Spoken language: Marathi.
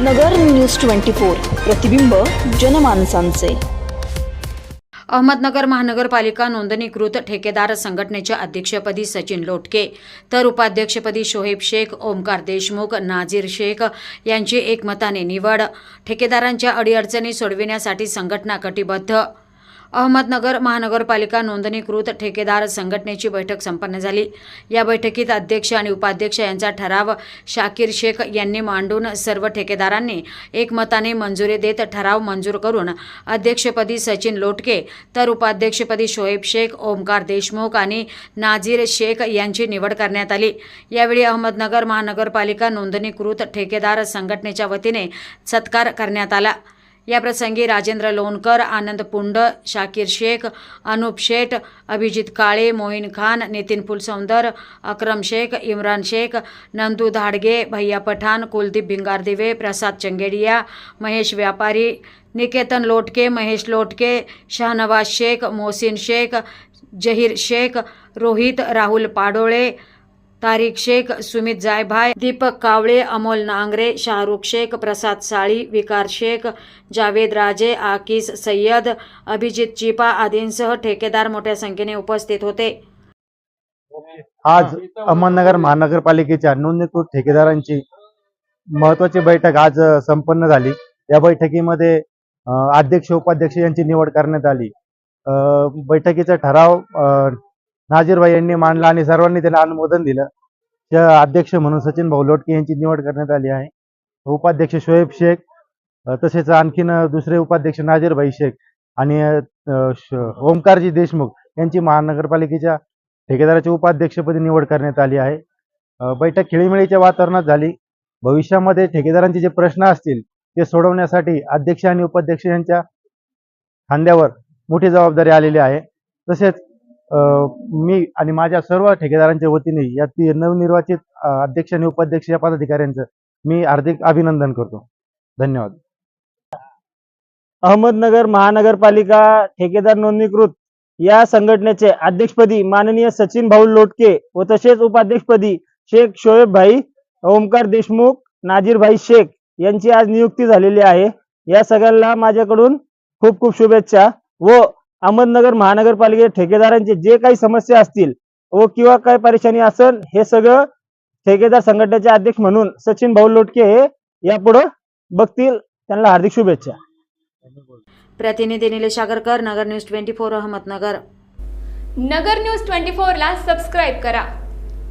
नगर न्यूज ट्वेंटी फोर प्रतिबिंब जनमानसांचे. अहमदनगर महानगरपालिका नोंदणीकृत ठेकेदार संघटनेच्या अध्यक्षपदी सचिन लोटके तर उपाध्यक्षपदी शोहेब शेख ओमकार देशमुख नाझीर शेख यांची एकमताने निवड. ठेकेदारांच्या अडीअडचणी सोडविण्यासाठी संघटना कटिबद्ध. अहमदनगर महानगरपालिका नोंदणीकृत ठेकेदार संघटनेची बैठक संपन्न झाली. या बैठकीत अध्यक्ष आणि उपाध्यक्ष यांचा ठराव शाकीर शेख यांनी मांडून सर्व ठेकेदारांनी एकमताने मंजुरी देत ठराव मंजूर करून अध्यक्षपदी सचिन लोटके तर उपाध्यक्षपदी शोएब शेख ओमकार देशमुख आणि नाझीर शेख यांची निवड करण्यात आली. यावेळी अहमदनगर महानगरपालिका नोंदणीकृत ठेकेदार संघटनेच्या वतीने सत्कार करण्यात आला. याप्रसंगी राजेंद्र लोणकर आनंद पुंड शाकीर शेख अनुप शेठ अभिजित काळे मोईन खान नितीन फुलसौंदर अक्रम शेख इम्रान शेख नंदू धाडगे भैया पठाण कुलदीप भिंगारदिवे प्रसाद चंगेडिया महेश व्यापारी निकेतन लोटके महेश लोटके शाहनवाज शेख मोहसिन शेख जहीर शेख रोहित राहुल पाडोळे तारिक शेख सुमित जायभाय दीपक कावळे अमोल नांगरे शाहरुख शेख प्रसाद साळी विकार शेख जावेद राजे आकिस सय्यद अभिजित चिपा आदींसह ठेकेदार मोठ्या संख्येने उपस्थित होते. आज अहमदनगर महानगरपालिकेच्या नोंदणीकृत ठेकेदारांची महत्वाची बैठक आज संपन्न झाली. या बैठकीमध्ये अध्यक्ष उपाध्यक्ष यांची निवड करण्यात आली. बैठकीचा ठराव अ, यांनी मांडला आणि सर्वांनी त्याला अनुमोदन दिलं. त्या अध्यक्ष म्हणून सचिन भाऊ लोटके यांची निवड करण्यात आली आहे. उपाध्यक्ष शोएब शेख तसेच आणखीन दुसरे उपाध्यक्ष नाजीरभाई शेख आणि ओंकारजी ओमकारजी देशमुख यांची महानगरपालिकेच्या ठेकेदाराच्या उपाध्यक्षपदी निवड करण्यात आली आहे. बैठक खेळीमेळीच्या वातावरणात झाली. भविष्यामध्ये ठेकेदारांचे जे प्रश्न असतील ते सोडवण्यासाठी अध्यक्ष आणि उपाध्यक्ष यांच्या खांद्यावर मोठी जबाबदारी आलेली आहे. तसेच मी आणि माझ्या सर्व ठेकेदारांच्या वतीने या ती नवनिर्वाचित अध्यक्ष आणि उपाध्यक्ष या पदाधिकाऱ्यांचं मी हार्दिक अभिनंदन करतो. धन्यवाद. अहमदनगर महानगरपालिका ठेकेदार नोंदणीकृत या संघटनेचे अध्यक्षपदी माननीय सचिन भाऊ लोटके व तसेच उपाध्यक्षपदी शेख शोएब भाई ओमकार देशमुख नाजीर भाई शेख यांची आज नियुक्ती झालेली आहे. या सगळ्यांना माझ्याकडून खूप खूप शुभेच्छा व अहमदनगर महानगरपालिके ठेकेदारांचे जे काही समस्या असतील व किंवा काय परेशानी असेल हे सगळं ठेकेदार संघटनेचे अध्यक्ष म्हणून सचिन भाऊ लोटके हे यापुढं बघतील. त्यांना हार्दिक शुभेच्छा. प्रतिनिधी Nilesh Agarkar Nagar news twenty four Ahmednagar. Nagar news twenty फोरला सबस्क्राईब करा.